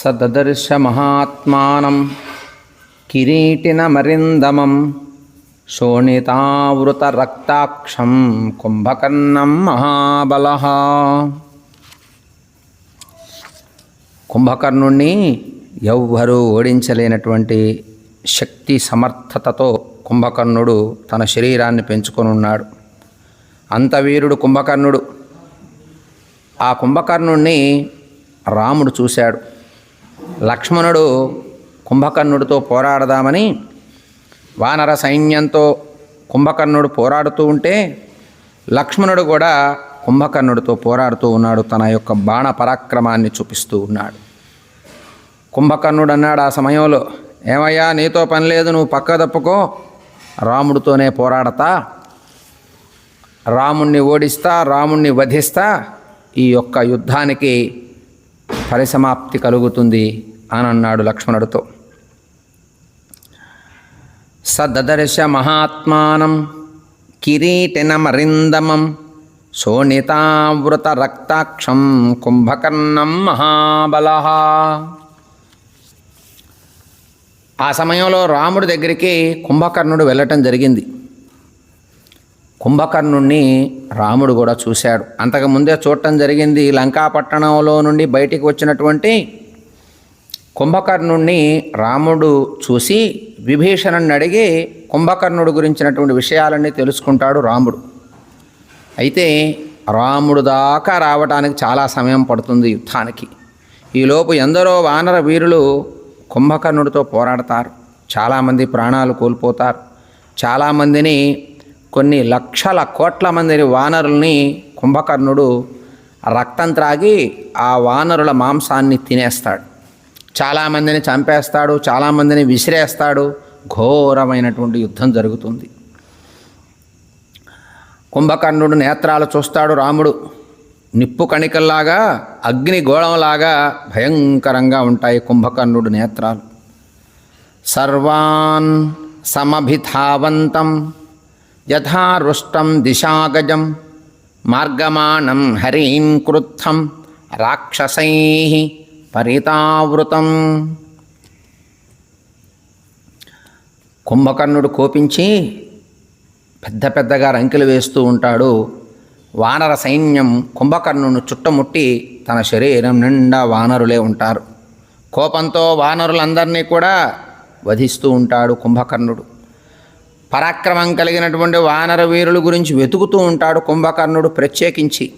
సదర్శమహాత్మానం కిరీటినమరిందమం శోణితావృతరక్తాక్షం కుంభకర్ణం మహాబల కుంభకర్ణుణ్ణి ఎవ్వరూ ఓడించలేనటువంటి శక్తి సమర్థతతో కుంభకర్ణుడు తన శరీరాన్ని పెంచుకొని ఉన్నాడు అంత వీరుడు కుంభకర్ణుడు. ఆ కుంభకర్ణుణ్ణి రాముడు చూశాడు. లక్ష్మణుడు కుంభకర్ణుడితో పోరాడదామని వానర సైన్యంతో కుంభకర్ణుడు పోరాడుతూ ఉంటే లక్ష్మణుడు కూడా కుంభకర్ణుడితో పోరాడుతూ ఉన్నాడు తన యొక్క బాణ పరాక్రమాన్ని చూపిస్తూ ఉన్నాడు. కుంభకర్ణుడు అన్నాడు ఆ సమయంలో ఏమయ్యా నీతో పని లేదు నువ్వు పక్క తప్పుకో రాముడితోనే పోరాడతా రాముణ్ణి ఓడిస్తా రాముణ్ణి వధిస్తా ఈ యొక్క యుద్ధానికి పరిసమాప్తి కలుగుతుంది అని అన్నాడు లక్ష్మణుడితో. సదర్శ మహాత్మానం కిరీటినమరిందమం శోణితావృత రక్తాక్షం కుంభకర్ణం మహాబల. ఆ సమయంలో రాముడి దగ్గరికి కుంభకర్ణుడు వెళ్ళటం జరిగింది. కుంభకర్ణుణ్ణి రాముడు కూడా చూశాడు. అంతకుముందే చూడటం జరిగింది. లంకాపట్టణంలో నుండి బయటికి వచ్చినటువంటి కుంభకర్ణుణ్ణి రాముడు చూసి విభీషణుని అడిగి కుంభకర్ణుడు గురించినటువంటి విషయాలన్నీ తెలుసుకుంటాడు రాముడు. అయితే రాముడు దాకా రావడానికి చాలా సమయం పడుతుంది యుద్ధానికి. ఈలోపు ఎందరో వానర వీరులు కుంభకర్ణుడితో పోరాడతారు. చాలామంది ప్రాణాలు కోల్పోతారు. చాలామందిని కొన్ని లక్షల కోట్ల మందిని వానరుల్ని కుంభకర్ణుడు రక్తం త్రాగి ఆ వానరుల మాంసాన్ని తినేస్తాడు. చాలామందిని చంపేస్తాడు చాలామందిని విసిరేస్తాడు. ఘోరమైనటువంటి యుద్ధం జరుగుతుంది. కుంభకర్ణుడు నేత్రాలు చూస్తాడు రాముడు నిప్పు కణికల్లాగా అగ్నిగోళంలాగా భయంకరంగా ఉంటాయి కుంభకర్ణుడు నేత్రాలు. సర్వాన్ సమభిధావంతం యథారుష్టం దిశాగజం మార్గమాణం హరీం క్రుద్ధం రాక్షసై పరితావృతం. కుంభకర్ణుడు కోపించి పెద్ద పెద్దగా రంకెలు వేస్తూ ఉంటాడు. వానర సైన్యం కుంభకర్ణును చుట్టముట్టి తన శరీరం నిండా వానరులే ఉంటారు. కోపంతో వానరులందరినీ కూడా వధిస్తూ ఉంటాడు కుంభకర్ణుడు. పరాక్రమం కలిగినటువంటి వానర వీరుల గురించి వెతుకుతూ ఉంటాడు కుంభకర్ణుడు ప్రత్యేకించి.